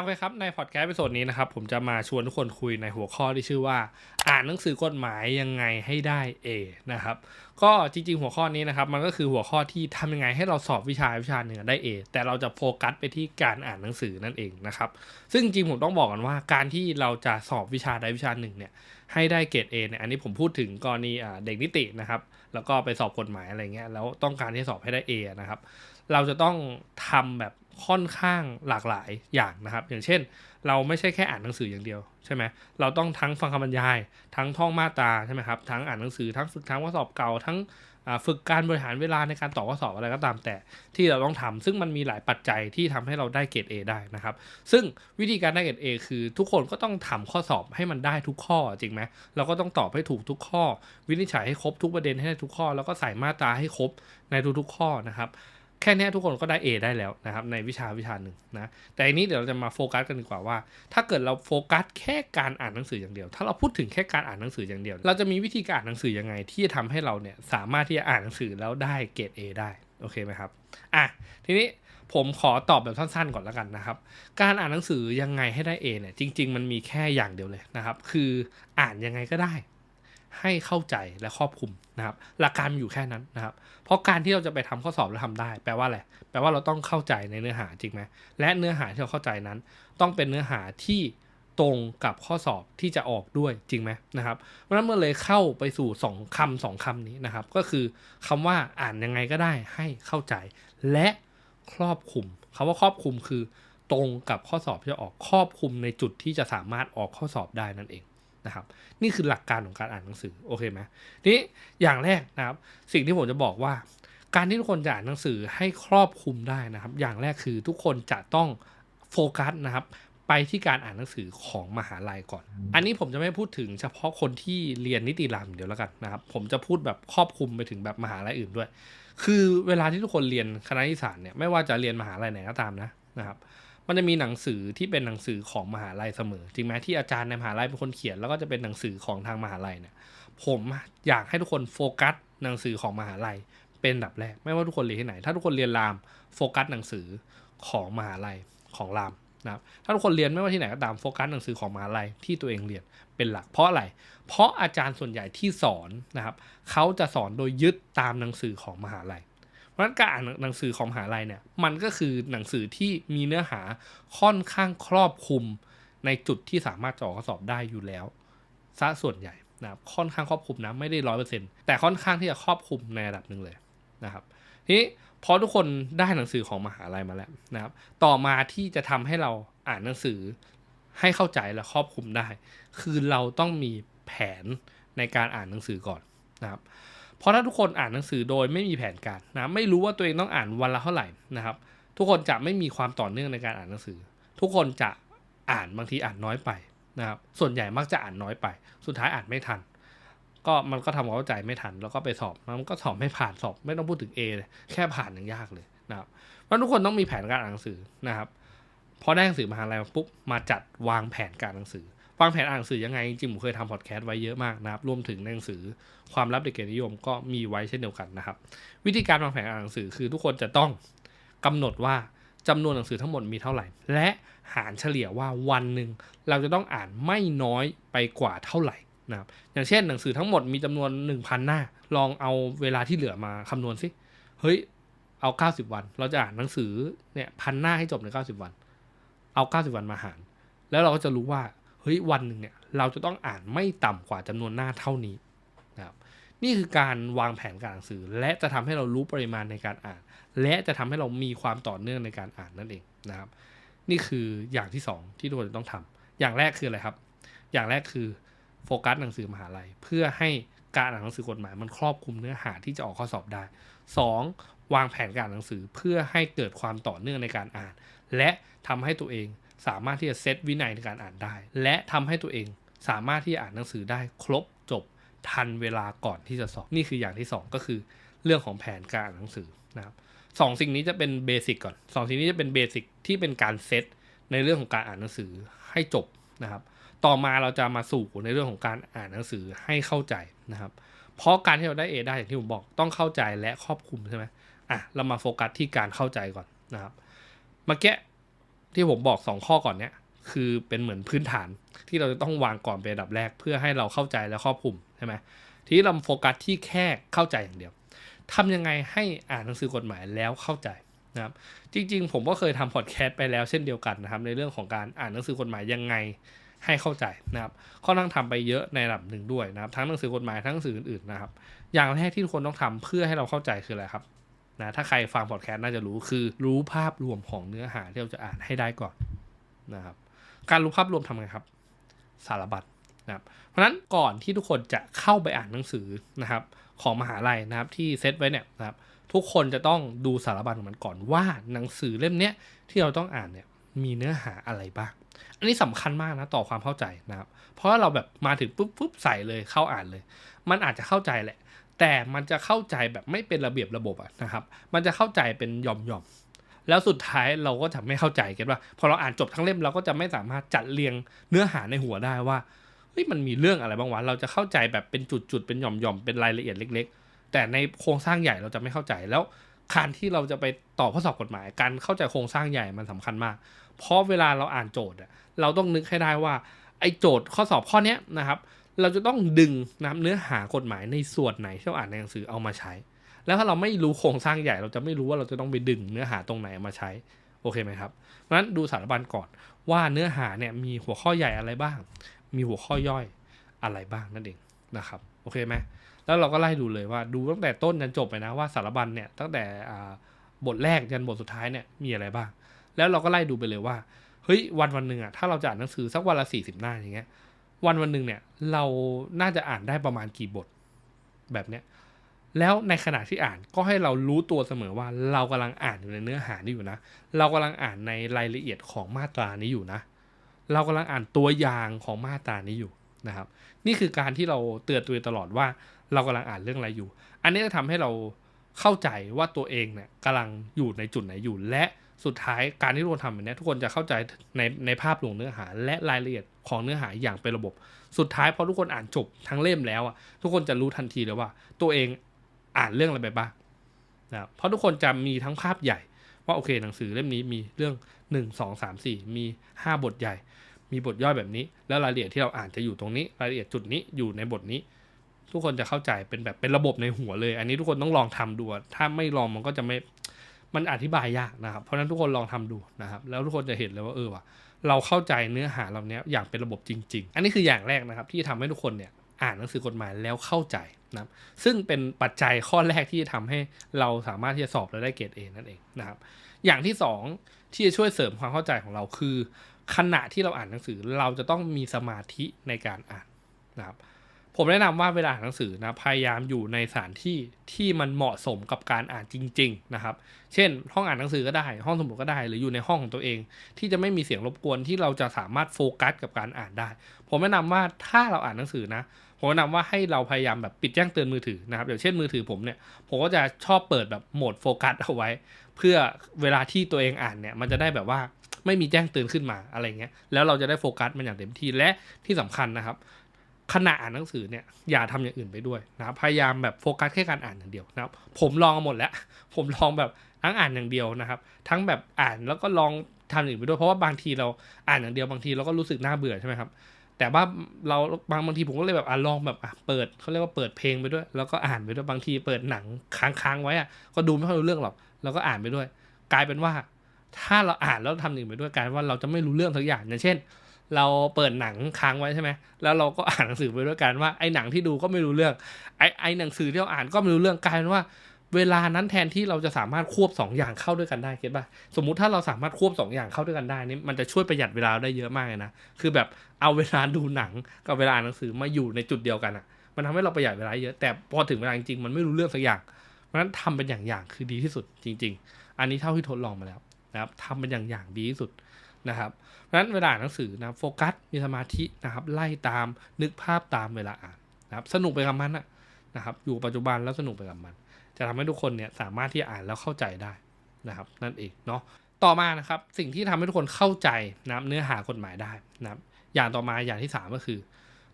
โอเคครับในพอดแคสต์ในโซนนี้นะครับ ผมจะมาชวนทุกคนคุยในหัวข้อที่ชื่อว่า อ่านหนังสือกฎหมายยังไงให้ได้ A นะครับก็จริงๆหัวข้อนี้นะครับ มันก็คือหัวข้อที่ทำยังไงให้เราสอบวิชาวิชาหนึ่งได้ A แต่เราจะโฟกัสไปที่การอ่านหนังสือนั่นเองนะครับซึ่งจริงผมต้องบอกกันว่าการที่เราจะสอบวิชาใดวิชาหนึ่งเนี่ยให้ได้เกรด A เนี่ยอันนี้ผมพูดถึงกรณีอ่เด็กนิตินะครับแล้วก็ไปสอบกฎหมายอะไรเงี้ยแล้วต้องการที่สอบให้ได้ A นะครับเราจะต้องทำแบบ ค่อนข้างหลากหลายอย่างนะครับ อย่างเช่น เราไม่ใช่แค่อ่านหนังสืออย่างเดียวใช่ไหมเราต้องทั้งฟังคำบรรยาย ทั้งท่องมาตราใช่ไหมครับทั้งอ่านหนังสือทั้งฝึกทั้งข้อสอบเก่าทั้งฝึกการบริหารเวลาในการตอบข้อสอบอะไรก็ตามแต่ที่เราต้องทำซึ่งมันมีหลายปัจจัยที่ทำให้เราได้เกรด A ได้นะครับ ซึ่งวิธีการได้เกรด A คือทุกคนก็ต้องทำข้อสอบให้มันได้ทุกข้อจริงไหมเราก็ต้องตอบให้ถูกทุกข้อ วินิจฉัยให้ครบทุกประเด็นให้ได้ทุกข้อ แล้วก็ใส่มาตราให้ครบในทุกๆข้อนะครับ แค่นี้ทุกคนก็ได้ A ได้แล้วนะครับในวิชาวิชาหนึ่งนะแต่อันนี้เดี๋ยวเราจะมาโฟกัสกันดีกว่าว่า ถ้าเกิดเราโฟกัสแค่การอ่านหนังสืออย่างเดียว ถ้าเราพูดถึงแค่การอ่านหนังสืออย่างเดียว เราจะมีวิธีการอ่านหนังสือยังไง ที่จะทำให้เราเนี่ยสามารถที่จะอ่านหนังสือแล้วได้เกรด A ได้โอเคไหมครับอะทีนี้ผมขอตอบแบบสั้นๆก่อนแล้วกันนะครับ การอ่านหนังสือยังไงให้ได้ A เนี่ยจริง ๆ มันมีแค่อย่างเดียวเลยนะครับ คืออ่านยังไงก็ได้ ให้เข้าใจและครอบคลุมนะครับ หลักการมันอยู่แค่นั้นนะครับ เพราะการที่เราจะไปทำข้อสอบแล้วทำได้ แปลว่าอะไรแปลว่าเราต้องเข้าใจในเนื้อหาจริงไหมและเนื้อหาที่เราเข้าใจนั้น ต้องเป็นเนื้อหาที่ตรงกับข้อสอบที่จะออกด้วยจริงไหมนะครับเพราะนั้นเมื่อเลยเข้าไปสู่สองคำสองคำนี้นะครับ ก็คือคำว่าอ่านยังไงก็ได้ให้เข้าใจ และครอบคลุมคำว่าครอบคลุมคือ ตรงกับข้อสอบที่จะออกครอบคลุมในจุดที่จะสามารถออกข้อสอบได้นั่นเอง นะครับ นี่คือหลักการของการอ่านหนังสือโอเคไหมทีนี้อย่างแรกนะครับ สิ่งที่ผมจะบอกว่า การที่ทุกคนจะอ่านหนังสือให้ครอบคลุมได้นะครับ อย่างแรกคือทุกคนจะต้องโฟกัสนะครับไปที่การอ่านหนังสือของมหาลัยก่อน อันนี้ผมจะไม่พูดถึงเฉพาะคนที่เรียนนิติรามอย่างเดียวแล้วกันนะครับ ผมจะพูดแบบครอบคลุมไปถึงแบบมหาลัยอื่นด้วย คือเวลาที่ทุกคนเรียนคณะนิติศาสตร์เนี่ยไม่ว่าจะเรียนมหาลัยไหนก็ตามนะนะครับ มันจะมีหนังสือที่เป็นหนังสือของมหาลัยเสมอ จริงไหมที่อาจารย์ในมหาลัยเป็นคนเขียน แล้วก็จะเป็นหนังสือของทางมหาลัยเนี่ย ผมอยากให้ทุกคนโฟกัสหนังสือของมหาลัย เป็นดับแรก ไม่ว่าทุกคนเรียนที่ไหน ถ้าทุกคนเรียนรามโฟกัสหนังสือของมหาลัยของรามนะครับถ้าทุกคนเรียนไม่ว่าที่ไหนก็ตามโฟกัสหนังสือของมหาลัยที่ตัวเองเรียนเป็นหลัก เพราะอะไร เพราะอาจารย์ส่วนใหญ่ที่สอนนะครับเขาจะสอนโดยยึดตามหนังสือของมหาลัย ราะฉะนั้นการอ่านหนังสือของมหาลัยเนี่ยมันก็คือหนังสือที่มีเนื้อหาค่อนข้างครอบคลุมในจุดที่สามารถจะออกข้อสอบได้อยู่แล้วซะส่วนใหญ่นะค่อนข้างครอบคลุมนะไม่ได้ร้อยเปอร์เซ็นต์แต่ค่อนข้างที่จะครอบคลุมในระดับหนึ่งเลยนะครับทีนี้พอทุกคนได้หนังสือของมหาลัยมาแล้วนะครับ ต่อมาที่จะทำให้เราอ่านหนังสือให้เข้าใจและครอบคลุมได้ คือเราต้องมีแผนในการอ่านหนังสือก่อนนะครับ เพราะถ้าทุกคนอ่านหนังสือโดยไม่มีแผนการนะไม่รู้ว่าตัวเองต้องอ่านวันละเท่าไหร่นะครับ ทุกคนจะไม่มีความต่อเนื่องในการอ่านหนังสือ ทุกคนจะอ่านบางทีอ่านน้อยไปนะครับส่วนใหญ่มักจะอ่านน้อยไป สุดท้ายอ่านไม่ทัน ก็มันก็ทำความเข้าใจไม่ทัน แล้วก็ไปสอบมันก็สอบไม่ผ่านสอบ ไม่ต้องพูดถึง A เลยแค่ผ่านยังยากเลยนะครับเพราะทุกคนต้องมีแผนการอ่านหนังสือนะครับพอได้หนังสือมหาลัยมาปุ๊บมาจัดวางแผนการหนังสือ วางแผนอ่านหนังสือยังไง จริงผมเคยทำพอดแคสต์ไว้เยอะมากนะครับรวมถึงหนังสือความลับเด็กเกียรตินิยมก็มีไว้เช่นเดียวกันนะครับ วิธีการวางแผนอ่านหนังสือคือทุกคนจะต้องกำหนดว่าจำนวนหนังสือทั้งหมดมีเท่าไหร่ และหารเฉลี่ยว่าวันหนึ่งเราจะต้องอ่านไม่น้อยไปกว่าเท่าไหร่นะครับอย่างเช่นหนังสือทั้งหมดมีจำนวน 1,000 หน้า ลองเอาเวลาที่เหลือมาคำนวณสิเฮ้ยเอา 90 วัน เราจะอ่านหนังสือเนี่ยพันหน้าให้จบใน 90 วัน เอา 90 วันมาหาร แล้วเราก็จะรู้ว่า เฮ้ยวันหนึ่งเนี่ยเราจะต้องอ่านไม่ต่ำกว่าจำนวนหน้าเท่านี้นะครับนี่คือการวางแผนการอ่านหนังสือและจะทำให้เรารู้ปริมาณในการอ่าน และจะทำให้เรามีความต่อเนื่องในการอ่านนั่นเองนะครับ นี่คืออย่างที่สองที่ทุกคนจะต้องทำอย่างแรกคืออะไรครับ อย่างแรกคือโฟกัสหนังสือมหาลัย เพื่อให้การอ่านหนังสือกฎหมายมันครอบคลุมเนื้อหาที่จะออกข้อสอบได้ 2. วางแผนการอ่านหนังสือเพื่อให้เกิดความต่อเนื่องในการอ่าน และทำให้ตัวเอง สามารถที่จะเซตวินัยในการอ่านได้ และทำให้ตัวเองสามารถที่จะอ่านหนังสือได้ครบจบทันเวลาก่อนที่จะสอบ นี่คืออย่างที่สองก็คือเรื่องของแผนการอ่านหนังสือนะครับสองสิ่งนี้จะเป็นเบสิกก่อนสองสิ่งนี้จะเป็นเบสิกที่เป็นการเซตในเรื่องของการอ่านหนังสือให้จบนะครับต่อมาเราจะมาสู่ในเรื่องของการอ่านหนังสือให้เข้าใจนะครับ เพราะการที่เราได้ A ได้อย่างที่ผมบอกต้องเข้าใจและครอบคลุมใช่ไหมอะเรามาโฟกัสที่การเข้าใจก่อนนะครับเมื่อกี้ ที่ผมบอก 2 ข้อก่อนเนี่ยคือเป็นเหมือนพื้นฐานที่เราจะต้องวางก่อนเป็นอันดับแรก เพื่อให้เราเข้าใจและครอบคลุมใช่ไหมทีนี้เราโฟกัสที่แค่เข้าใจอย่างเดียวทำยังไงให้อ่านหนังสือกฎหมายแล้วเข้าใจนะครับจริง ๆ ผมก็เคยทำพอดแคสต์ไปแล้วเช่นเดียวกันนะครับในเรื่องของการอ่านหนังสือกฎหมายยังไงให้เข้าใจนะครับค่อนข้างทำไปเยอะในระดับหนึ่งด้วยนะครับทั้งหนังสือกฎหมายทั้งหนังสืออื่นๆนะครับอย่างแรกที่ทุกคนต้องทำเพื่อให้เราเข้าใจคืออะไรครับ นะถ้าใครฟังพอดแคสต์น่าจะรู้คือรู้ภาพรวมของเนื้อหาที่เราจะอ่านให้ได้ก่อนนะครับการรู้ภาพรวมทำไงครับ สารบัญนะครับเพราะนั้นก่อนที่ทุกคนจะเข้าไปอ่านหนังสือนะครับของมหาลัยนะครับที่เซตไว้เนี่ยนะครับทุกคนจะต้องดูสารบัญของมันก่อนว่าหนังสือเล่มเนี้ยที่เราต้องอ่านเนี่ยมีเนื้อหาอะไรบ้าง อันนี้สำคัญมากนะต่อความเข้าใจนะครับ เพราะเราแบบมาถึงปุ๊บปุ๊บใส่เลยเข้าอ่านเลย มันอาจจะเข้าใจแหละ แต่มันจะเข้าใจแบบไม่เป็นระเบียบระบบอะนะครับ มันจะเข้าใจเป็นหย่อมหย่อมแล้วสุดท้ายเราก็จะไม่เข้าใจกันว่าพอเราอ่านจบทั้งเล่มเราก็จะไม่สามารถจัดเรียงเนื้อหาในหัวได้ว่าเฮ้ยมันมีเรื่องอะไรบ้างวะเราจะเข้าใจแบบเป็นจุดๆเป็นหย่อมหย่อมๆเป็นรายละเอียดเล็ก ๆ แต่ในโครงสร้างใหญ่เราจะไม่เข้าใจแล้วการที่เราจะไปต่อข้อสอบกฎหมาย การเข้าใจโครงสร้างใหญ่มันสำคัญมาก เพราะเวลาเราอ่านโจทย์เราต้องนึกให้ได้ว่าไอ้โจทย์ข้อสอบข้อนี้นะครับ เราจะต้องดึงนะครับเนื้อหากฎหมายในส่วนไหนที่เราอ่านในหนังสือเอามาใช้ แล้วถ้าเราไม่รู้โครงสร้างใหญ่ เราจะไม่รู้ว่าเราจะต้องไปดึงเนื้อหาตรงไหนมาใช้โอเคไหมครับเพราะนั้นดูสารบัญก่อนว่าเนื้อหาเนี่ยมีหัวข้อใหญ่อะไรบ้าง มีหัวข้อย่อยอะไรบ้างนั่นเองนะครับโอเคไหมแล้วเราก็ไล่ดูเลยว่าดูตั้งแต่ต้นจนจบไปนะว่าสารบัญเนี่ยตั้งแต่บทแรกจนบทสุดท้ายเนี่ยมีอะไรบ้าง แล้วเราก็ไล่ดูไปเลยว่าเฮ้ยวันวันหนึ่งอะถ้าเราจะอ่านหนังสือสักวันละสี่สิบหน้าอย่างเงี้ย วันวันหนึ่งเนี่ยเราน่าจะอ่านได้ประมาณกี่บทแบบเนี้ยแล้วในขณะที่อ่านก็ให้เรารู้ตัวเสมอว่าเรากำลังอ่านอยู่ในเนื้อหานี้อยู่นะ เรากำลังอ่านในรายละเอียดของมาตรานี้อยู่นะ เรากำลังอ่านตัวอย่างของมาตรานี้อยู่นะครับ นี่คือการที่เราเตือนตัวเองตลอดว่าเรากำลังอ่านเรื่องอะไรอยู่ อันนี้จะทำให้เราเข้าใจว่าตัวเองเนี่ยกำลังอยู่ในจุดไหนอยู่และ สุดท้ายการที่ทุกคนทำแบบนี้ทุกคนจะเข้าใจในในภาพรวมเนื้อหา และรายละเอียดของเนื้อหาอย่างเป็นระบบ สุดท้ายพอทุกคนอ่านจบทั้งเล่มแล้วอะทุกคนจะรู้ทันทีเลยว่า ตัวเองอ่านเรื่องอะไรไปบ้างนะเพราะทุกคนจะมีทั้งภาพใหญ่ ว่าโอเค หนังสือเล่มนี้มีเรื่อง 1 2 3 4 มี 5 บทใหญ่ มีบทย่อยแบบนี้ แล้วรายละเอียดที่เราอ่านจะอยู่ตรงนี้ รายละเอียดจุดนี้อยู่ในบทนี้ ทุกคนจะเข้าใจเป็นแบบเป็นระบบในหัวเลย อันนี้ทุกคนต้องลองทำดูถ้าไม่ลองมันก็จะไม่ มันอธิบายยากนะครับ เพราะนั้นทุกคนลองทำดูนะครับ แล้วทุกคนจะเห็นเลยว่าเออว่ะเราเข้าใจเนื้อหาเราเนี้ยอย่างเป็นระบบจริง ๆ อันนี้คืออย่างแรกนะครับ ที่ทำให้ทุกคนเนี่ยอ่านหนังสือกฎหมายแล้วเข้าใจนะครับซึ่งเป็นปัจจัยข้อแรกที่จะทำให้เราสามารถที่จะสอบแล้วได้เกรดเอนั่นเองนะครับ อย่างที่สองที่จะช่วยเสริมความเข้าใจของเราคือ ขณะที่เราอ่านหนังสือเราจะต้องมีสมาธิในการอ่านนะครับ ผมแนะนำว่าเวลาอ่านหนังสือนะพยายามอยู่ในสถานที่ที่มันเหมาะสมกับการอ่านจริง ๆ นะครับ เช่น ห้องอ่านหนังสือก็ได้ ห้องสมุดก็ได้ หรืออยู่ในห้องของตัวเอง ที่จะไม่มีเสียงรบกวนที่เราจะสามารถโฟกัสกับการอ่านได้ ผมแนะนำว่าถ้าเราอ่านหนังสือนะผมแนะนำว่าให้เราพยายามแบบปิดแจ้งเตือนมือถือนะครับอย่างเช่นมือถือผมเนี่ยผมก็จะชอบเปิดแบบโหมดโฟกัสเอาไว้ เพื่อเวลาที่ตัวเองอ่านเนี่ยมันจะได้แบบว่าไม่มีแจ้งเตือนขึ้นมาอะไรเงี้ยแล้วเราจะได้โฟกัสมันอย่างเต็มที่และที่สำคัญนะครับ ขณะอ่านหนังสือเนี่ยอย่าทำอย่างอื่นไปด้วยนะครับพยายามแบบโฟกัสแค่การอ่านอย่างเดียวนะครับ ผมลองหมดแล้ว ผมลองแบบทั้งอ่านอย่างเดียวนะครับ ทั้งแบบอ่านแล้วก็ลองทำอื่นไปด้วยเพราะว่าบางทีเราอ่านอย่างเดียวบางทีเราก็รู้สึกน่าเบื่อใช่ไหมครับแต่ว่าเราบางบางทีผมก็เลยแบบอะลองแบบอะเปิดเขาเรียกว่าเปิดเพลงไปด้วย แล้วก็อ่านไปด้วยบางทีเปิดหนังค้างๆไว้อะก็ดูไม่ค่อยรู้เรื่องหรอกแล้วก็อ่านไปด้วย กลายเป็นว่า ถ้าเราอ่านแล้วทำอื่นไปด้วยกลายว่าเราจะไม่รู้เรื่องสักอย่างอย่างเช่น เราเปิดหนังค้างไว้ใช่ไหมแล้วเราก็อ่านหนังสือไปด้วยกันว่าไอ้หนังที่ดูก็ไม่รู้เรื่อง ไอ้ไอ้หนังสือที่เราอ่านก็ไม่รู้เรื่องกลายเป็นว่า เวลานั้นแทนที่เราจะสามารถควบสองอย่างเข้าด้วยกันได้เก็ตป่ะสมมุติถ้าเราสามารถควบสองอย่างเข้าด้วยกันได้นี่มันจะช่วยประหยัดเวลาได้เยอะมากเลยนะคือแบบเอาเวลาดูหนังกับเวลาอ่านหนังสือมาอยู่ในจุดเดียวกันอะ มันทำให้เราประหยัดเวลาเยอะแต่พอถึงเวลาจริงมันไม่รู้เรื่องสักอย่างเพราะฉะนั้นทำเป็นอย่างๆคือดีที่สุดจริง ๆ อันนี้เท่าที่ทดลองมาแล้วนะครับทำเป็นอย่างๆดีที่สุด นะครับเพราะฉะนั้นเวลาอ่านหนังสือนะโฟกัสมีสมาธินะครับไล่ตามนึกภาพตามเวลาอ่านนะครับสนุกไปกับมันนะครับอยู่ปัจจุบันแล้วสนุกไปกับมัน จะทำให้ทุกคนเนี่ยสามารถที่อ่านแล้วเข้าใจได้นะครับนั่นเองเนาะต่อมานะครับสิ่งที่ทำให้ทุกคนเข้าใจนะเนื้อหากฎหมายได้นะครับอย่างต่อมาอย่างที่สามก็คือ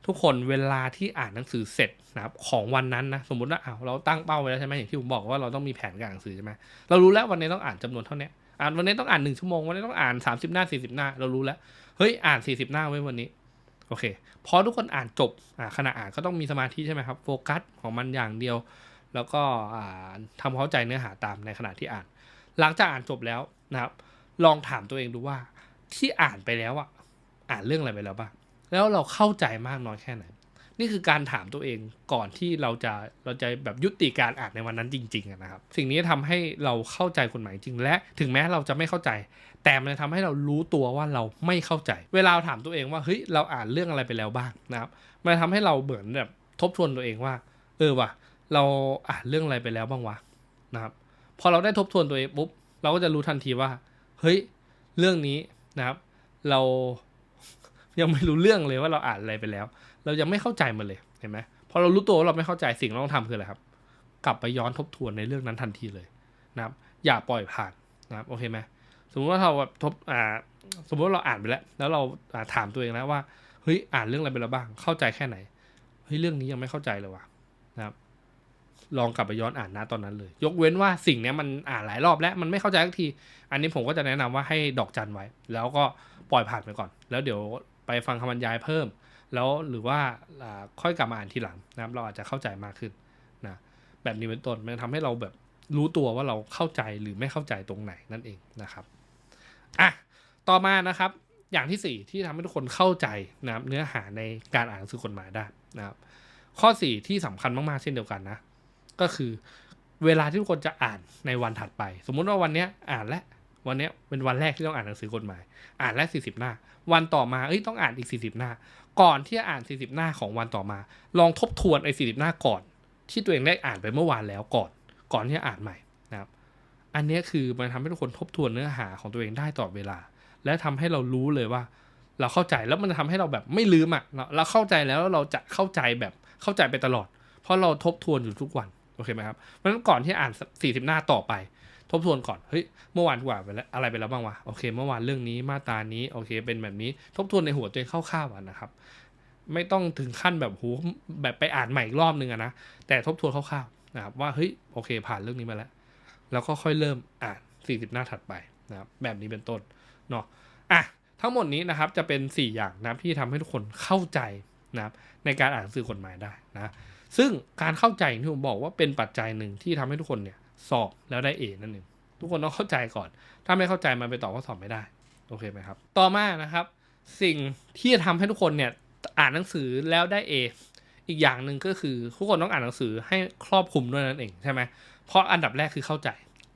ทุกคนเวลาที่อ่านหนังสือเสร็จนะครับของวันนั้นนะสมมติว่าอ้าวเราตั้งเป้าไว้แล้วใช่ไหมอย่างที่ผมบอกว่าเราต้องมีแผนการอ่านหนังสือใช่ไหมเรารู้แล้ววันนี้ต้องอ่านจำนวนเท่านี้ อ่านวันนี้ต้องอ่านหนึ่งชั่วโมงวันนี้ต้องอ่านสามสิบหน้าสี่สิบหน้าเรารู้แล้วเฮ้ยอ่านสี่สิบหน้าไว้วันนี้โอเคพอทุกคนอ่านจบอ่าขณะอ่านก็ต้องมีสมาธิใช่ไหมครับโฟกัสของมันอย่างเดียว แล้วก็อ่าทำเข้าใจเนื้อหาตามในขณะที่อ่าน หลังจากอ่านจบแล้วนะครับ ลองถามตัวเองดูว่าที่อ่านไปแล้วอะอ่านเรื่องอะไรไปแล้วบ้างแล้วเราเข้าใจมากน้อยแค่ไหน นี่คือการถามตัวเองก่อนที่เราจะเราจะแบบยุติการอ่านในวันนั้นจริงๆนะครับ สิ่งนี้ทำให้เราเข้าใจกฎหมายจริงและ ถึงแม้เราจะไม่เข้าใจ แต่มันจะทำให้เรารู้ตัวว่าเราไม่เข้าใจ เวลาถามตัวเองว่าเฮ้ยเราอ่านเรื่องอะไรไปแล้วบ้างนะครับ มันจะทำให้เราเหมือนแบบทบทวนตัวเองว่า เออว่ะเราอ่านเรื่องอะไรไปแล้วบ้างวะนะครับ พอเราได้ทบทวนตัวเองปุ๊บเราก็จะรู้ทันทีว่า เฮ้ยเรื่องนี้นะครับ เรา ยังไม่รู้เรื่องเลยว่าเราอ่านอะไรไปแล้ว เรายังไม่เข้าใจมันเลยเห็นไหมพอเรารู้ตัวว่าเราไม่เข้าใจสิ่งเราต้องทำคืออะไรครับ กลับไปย้อนทบทวนในเรื่องนั้นทันทีเลยนะครับ อย่าปล่อยผ่านนะครับโอเคไหมสมมติว่าเราแบบทบอ่าสมมติว่าเราอ่านไปแล้ว แล้วเราถามตัวเองแล้วว่าเฮ้ยอ่านเรื่องอะไรไปแล้วบ้าง เข้าใจแค่ไหนเฮ้ยเรื่องนี้ยังไม่เข้าใจเลยว่ะนะครับ ลองกลับไปย้อนอ่านนะตอนนั้นเลย ยกเว้นว่าสิ่งเนี้ยมันอ่านหลายรอบแล้วมันไม่เข้าใจสักที อันนี้ผมก็จะแนะนำว่าให้ดอกจันไว้ แล้วก็ปล่อยผ่านไปก่อน แล้วเดี๋ยว ไปฟังคำบรรยายเพิ่ม แล้วหรือว่าค่อยกลับมาอ่านทีหลังนะครับเราอาจจะเข้าใจมากขึ้นนะแบบนี้เป็นต้นมันทำให้เราแบบรู้ตัวว่าเราเข้าใจหรือไม่เข้าใจตรงไหนนั่นเองนะครับอะต่อมานะครับ อย่างที่สี่ที่ทำให้ทุกคนเข้าใจนะครับเนื้อหาในการอ่านหนังสือกฎหมายได้นะครับข้อสี่ที่สำคัญมากๆเช่นเดียวกันนะก็คือเวลาที่ทุกคนจะอ่านในวันถัดไป สมมุติว่าวันนี้อ่านแล้ววันนี้เป็นวันแรกที่ต้องอ่านหนังสือกฎหมาย อ่านแล้วสี่สิบหน้า วันต่อมาเอ้ยต้องอ่านอีกสี่สิบหน้า ก่อนที่จะอ่านสี่สิบหน้าของวันต่อมา ลองทบทวนไอ้สี่สิบหน้าก่อน ที่ตัวเองได้อ่านไปเมื่อวานแล้วก่อน ก่อนที่จะอ่านใหม่นะครับ อันนี้คือมันทำให้ทุกคนทบทวนเนื้อหาของตัวเองได้ตลอดเวลา และทำให้เรารู้เลยว่า เราเข้าใจแล้วมันทำให้เราแบบไม่ลืมอะเราเราเข้าใจแล้วเราจะเข้าใจแบบเข้าใจไปตลอด เพราะเราทบทวนอยู่ทุกวันโอเคไหมครับเพราะฉะนั้นก่อนที่อ่าน 40 หน้าต่อไป ทบทวนก่อนเฮ้ยเมื่อวานกว่าไปแล้วอะไรไปแล้วบ้างวะโอเค เมื่อวานเรื่องนี้มาตานี้โอเค เป็นแบบนี้ทบทวนในหัวตัวเองคร่าวๆอะนะครับ ไม่ต้องถึงขั้นแบบโหแบบไปอ่านใหม่อีกรอบนึงอะนะแต่ทบทวนคร่าวๆนะครับว่าเฮ้ยโอเค ผ่านเรื่องนี้มาแล้ว แล้วก็ค่อยเริ่มอ่าน 40 หน้าถัดไปนะครับแบบนี้เป็นต้นเนาะอะทั้งหมดนี้นะครับจะเป็น 4 อย่างนะครับที่ทำให้ทุกคนเข้าใจนะครับในการอ่านสื่อกฎหมายได้นะซึ่งการเข้าใจที่ผมบอกว่าเป็นปัจจัยหนึ่งที่ทำให้ทุกคนเนี่ย สอบแล้วได้เอนั่นเองทุกคนต้องเข้าใจก่อน ถ้าไม่เข้าใจมันไปตอบข้อสอบไม่ได้โอเคไหมครับ ต่อมานะครับ สิ่งที่จะทำให้ทุกคนเนี่ยอ่านหนังสือแล้วได้เออีกอย่างหนึ่งก็คือทุกคนต้องอ่านหนังสือให้ครอบคลุมด้วยนั่นเองใช่ไหมเพราะอันดับแรกคือเข้าใจ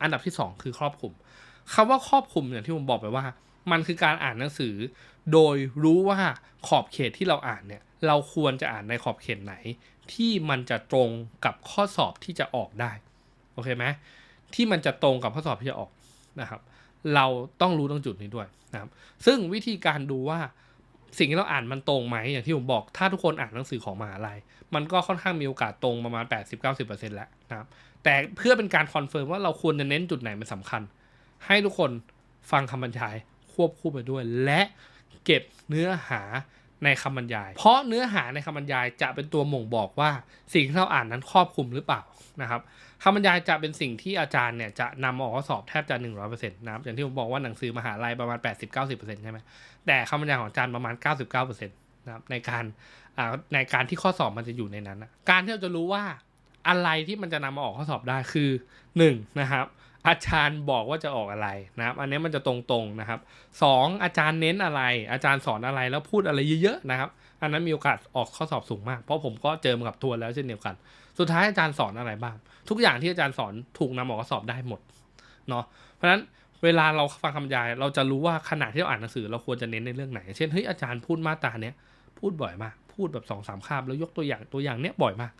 อันดับที่สองคือครอบคลุมคำว่าครอบคลุมเนี่ยที่ผมบอกไปว่า มันคือการอ่านหนังสือ โดยรู้ว่าขอบเขตที่เราอ่านเนี่ยเราควรจะอ่านในขอบเขตไหน ที่มันจะตรงกับข้อสอบที่จะออกได้ เคไหมที่มันจะตรงกับข้อสอบที่จะออกนะครับ เราต้องรู้ตรงจุดนี้ด้วยนะครับ ซึ่งวิธีการดูว่าสิ่งที่เราอ่านมันตรงไหมอย่างที่ผมบอก ถ้าทุกคนอ่านหนังสือของมหาลัย มันก็ค่อนข้างมีโอกาสตรงประมาณ 80-90%แล้วนะครับ แต่เพื่อเป็นการคอนเฟิร์มว่าเราควรจะเน้นจุดไหนเป็นสำคัญ ให้ทุกคนฟังคำบรรยายควบคู่ไปด้วย และเก็บเนื้อหา ในคำบรรยาย เพราะเนื้อหาในคำบรรยายจะเป็นตัวบ่งบอกว่าสิ่งที่เราอ่านนั้นครอบคลุมหรือเปล่านะครับคำบรรยายจะเป็นสิ่งที่อาจารย์เนี่ยจะนำมาออกข้อสอบแทบจะ 100%นะครับอย่างที่ผมบอกว่าหนังสือมหาลัยประมาณ 80-90%ใช่ไหมแต่คำบรรยายของอาจารย์ประมาณ 99%นะครับในการในการที่ข้อสอบมันจะอยู่ในนั้นนะการที่เราจะรู้ว่าอะไรที่มันจะนำมาออกข้อสอบได้คือ 1 นะครับ อาจารย์บอกว่าจะออกอะไรนะครับ อันนี้มันจะตรงๆนะครับสองอาจารย์เน้นอะไร อาจารย์สอนอะไรแล้วพูดอะไรเยอะๆนะครับ อันนั้นมีโอกาสออกข้อสอบสูงมาก เพราะผมก็เจอมากับทัวร์แล้วเช่นเดียวกัน สุดท้ายอาจารย์สอนอะไรบ้าง ทุกอย่างที่อาจารย์สอนถูกนำออกข้อสอบได้หมดเนาะ เพราะฉะนั้นเวลาเราฟังคำยาย เราจะรู้ว่าขณะที่เราอ่านหนังสือเราควรจะเน้นในเรื่องไหน เช่นเฮ้ยอาจารย์พูดมาตราเนี้ยพูดบ่อยมาก พูดแบบสองสามคาบแล้วยกตัวอย่างตัวอย่างเนี้ยบ่อยมาก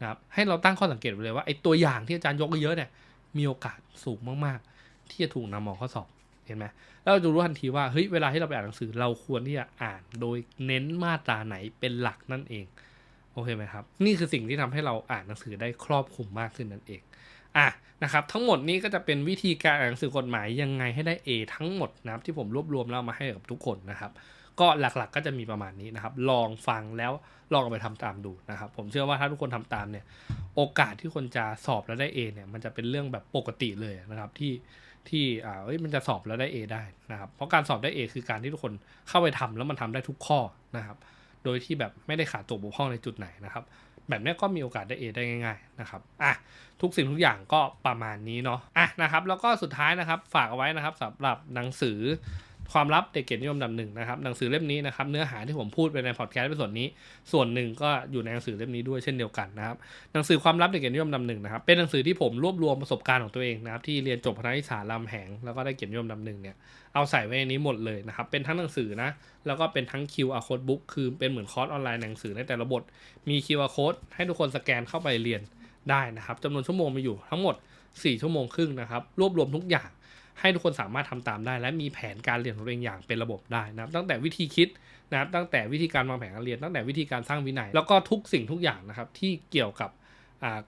นะครับให้เราตั้งข้อสังเกตไว้เลยว่าไอ้ตัวอย่างที่อาจารย์ยกเยอะเนี่ย มีโอกาสสูงมากๆ ที่จะถูกนำมาออกข้อสอบเห็นไหมแล้วเราจะรู้ทันทีว่าเฮ้ยเวลาที่เราไปอ่านหนังสือเราควรที่จะอ่านโดยเน้นมาตราไหนเป็นหลักนั่นเองโอเคไหมครับนี่คือสิ่งที่ทำให้เราอ่านหนังสือได้ครอบคลุมมากขึ้นนั่นเองอะนะครับทั้งหมดนี้ก็จะเป็นวิธีการอ่านหนังสือกฎหมายยังไงให้ได้ A ทั้งหมดนะครับที่ผมรวบรวมแล้วเอามาให้กับทุกคนนะครับ ก็หลักๆก็จะมีประมาณนี้นะครับ ลองฟังแล้วลองเอาไปทำตามดูนะครับ ผมเชื่อว่าถ้าทุกคนทำตามเนี่ย โอกาสที่คนจะสอบแล้วได้ A เนี่ย มันจะเป็นเรื่องแบบปกติเลยนะครับ ที่ที่อ่าเอ้ยมันจะสอบแล้วได้ A ได้นะครับ เพราะการสอบได้ A คือการที่ทุกคนเข้าไปทำแล้วมันทำได้ทุกข้อนะครับ โดยที่แบบไม่ได้ขาดตกบกพร่องในจุดไหนนะครับแบบนี้ก็มีโอกาสได้ A ได้ง่ายๆนะครับ อะ ทุกสิ่งทุกอย่างก็ประมาณนี้เนาะ อะนะครับ แล้วก็สุดท้ายนะครับ ฝากเอาไว้นะครับสำหรับหนังสือ ความลับเด็กเกียรตินิยมลำหนึ่งนะครับหนังสือเล่มนี้นะครับเนื้อหาที่ผมพูดไปในพอดแคสต์ในส่วนนี้ ส่วนหนึ่งก็อยู่ในหนังสือเล่มนี้ด้วยเช่นเดียวกันนะครับหนังสือความลับเด็กเกียรตินิยมลำหนึ่งนะครับเป็นหนังสือที่ผมรวบรวมประสบการณ์ของตัวเองนะครับที่เรียนจบคณะวิศาลำแหงแล้วก็ได้เกียรตินิยมลำหนึ่งเนี่ยเอาใส่ไว้ในนี้หมดเลยนะครับเป็นทั้งหนังสือนะแล้วก็เป็นทั้ง QR code book คือเป็นเหมือนคอร์สออนไลน์หนังสือในแต่ละบทมี QR code ให้ทุกคนสแกนเข้าไปเรียนได้นะครับจำนวนชั่วโมงมีอยู่ทั้งหมด 4 ชั่วโมงครึ่งนะครับรวบรวมทุกอย่าง ให้ทุกคนสามารถทำตามได้ และมีแผนการเรียนของตัวเองอย่างเป็นระบบได้นะครับตั้งแต่วิธีคิดนะครับตั้งแต่วิธีการวางแผนการเรียน ตั้งแต่วิธีการสร้างวินัย แล้วก็ทุกสิ่งทุกอย่างนะครับที่เกี่ยวกับ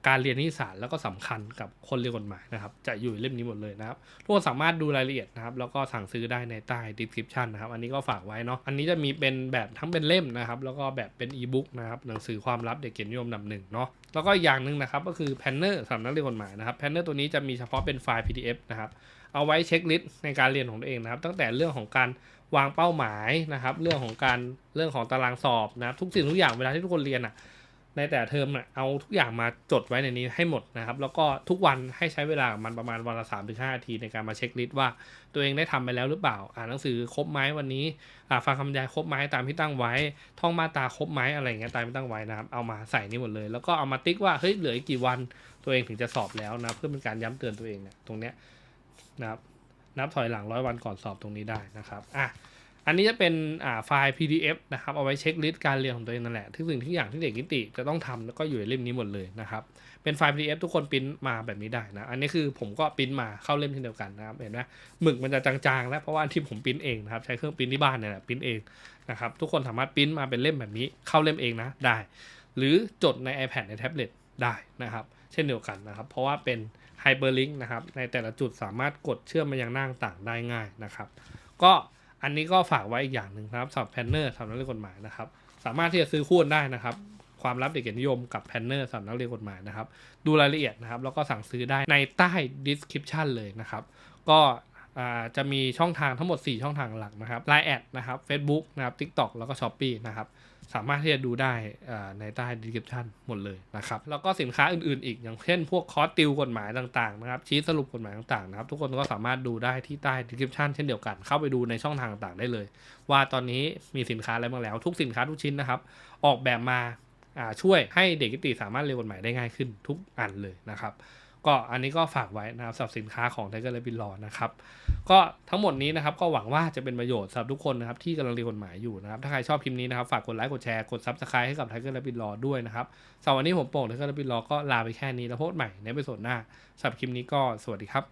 การเรียนนิติศารแล้วก็สำคัญกับคนเรียนกฎหมายนะครับ จะอยู่ในเล่มนี้หมดเลยนะครับ ทุกคนสามารถดูรายละเอียดนะครับ แล้วก็สั่งซื้อได้ในใต้ description นะครับ อันนี้ก็ฝากไว้เนาะอันนี้จะมีเป็นแบบทั้งเป็นเล่มนะครับ แล้วก็แบบเป็นอีบุ๊กนะครับหนังสือความลับเด็กเกียรตินิยมนำหนึ่งเนาะแล้วก็อย่างหนึ่งนะครับก็คือแพนเนอร์สำนักเรียนกฎหมายนะครับแพนเนอร์ตัวนี้จะมีเฉพาะเป็นไฟล์ PDF นะครับ เอาไว้เช็คลิสต์ในการเรียนของตัวเองนะครับ ตั้งแต่เรื่องของการวางเป้าหมายนะครับ เรื่องของการเรื่องของตารางสอบนะครับ ทุกสิ่งทุกอย่างเวลาที่ทุกคนเรียนอะในแต่เทอมน่ะเอาทุกอย่างมาจดไว้ในนี้ให้หมดนะครับ แล้วก็ทุกวันให้ใช้เวลามันประมาณวันละ3ามถึงหนาทีในการมาเช็คลิสต์ว่าตัวเองได้ทำไปแล้วหรือเปล่า อ่านหนังสือครบไหมวันนี้อ่าฟังคำบรรยายครบไหมตามที่ตั้งไว้ ท่องมาตาครบไหมอะไรอย่างเงี้ยตามที่ตั้งไว้นะครับ เอามาใส่นี่หมดเลย แล้วก็เอามาติ๊กว่าเฮ้ยเหลืออีกกี่วันตัวเองถึงจะสอบแล้วนะเพื่อเป็นการย้ำเตือนตัวเองเนี่ยตรงเนี้ย นะครับนับถอยหลังร้อยวันก่อนสอบตรงนี้ได้นะครับอะอันนี้จะเป็นอ่าไฟล์ PDF นะครับเอาไว้เช็คลิสต์การเรียนของตัวเองนั่นแหละทุกสิ่งทุกอย่างที่เด็กนิติจะต้องทำแล้วก็อยู่ในเล่มนี้หมดเลยนะครับเป็นไฟล์ PDF ทุกคนปริ้นมาแบบนี้ได้นะอันนี้คือผมก็ปริ้นมาเข้าเล่มเช่นเดียวกันนะครับเห็นไหมหมึกมันจะจางๆ แล้วเพราะว่าที่ผมปริ้นเองนะครับใช้เครื่องปริ้นที่บ้านเนี่ยแหละปริ้นเองนะครับทุกคนสามารถปริ้นมาเป็นเล่มแบบนี้เข้าเล่มเองนะได้ หรือจดใน iPad ในแท็บเล็ต ได้นะครับ เช่นเดียวกันนะครับ เพราะว่าเป็นไฮเปอร์ลิงก์นะครับ ในแต่ละจุดสามารถกดเชื่อมมายังหน้าต่างได้ง่ายนะครับ ก็อันนี้ก็ฝากไว้อีกอย่างหนึ่งนะครับสำหรับแพนเนอร์สำนักเรียนกฎหมายนะครับ สามารถที่จะซื้อคู่กันได้นะครับ ความลับเด็กเกียรตินิยมกับแพนเนอร์สำนักเรียนกฎหมายนะครับ ดูรายละเอียดนะครับ แล้วก็สั่งซื้อได้ในใต้ description เลยนะครับ ก็จะมีช่องทางทั้งหมด 4 ช่องทางหลักนะครับ Line แอดนะครับ Facebook นะครับ TikTok แล้วก็ Shopee นะครับ สามารถที่จะดูได้ในใต้ description หมดเลยนะครับ แล้วก็สินค้าอื่น ๆ อีกอย่างเช่น พวกคอร์สติวกฎหมายต่าง ๆ นะครับ ชี้สรุปกฎหมายต่าง ๆ นะครับ ทุกคนก็สามารถดูได้ที่ใต้ description เช่นเดียวกัน เข้าไปดูในช่องทางต่างๆได้เลย ว่าตอนนี้มีสินค้าอะไรบ้างแล้ว ทุกสินค้าทุกชิ้นนะครับ ออกแบบมาอ่าช่วยให้เด็กนิติสามารถเรียนกฎหมายได้ง่ายขึ้นทุกอันเลยนะครับ ก็อันนี้ก็ฝากไว้นะครับสำหรับสินค้าของไทเกอร์และบินลอนะครับก็ทั้งหมดนี้นะครับก็หวังว่าจะเป็นประโยชน์สำหรับทุกคนนะครับที่กำลังเรียนกฎหมายอยู่นะครับถ้าใครชอบคลิปนี้นะครับฝากกดไลค์กดแชร์กดซับสไครต์ให้กับไทเกอร์และบินลอด้วยนะครับสำหรับวันนี้ผมโป่งไทเกอร์และบินลอก็ลาไปแค่นี้แล้วพบใหม่ในเอพิโซดหน้าสำหรับคลิปนี้ก็สวัสดีครับ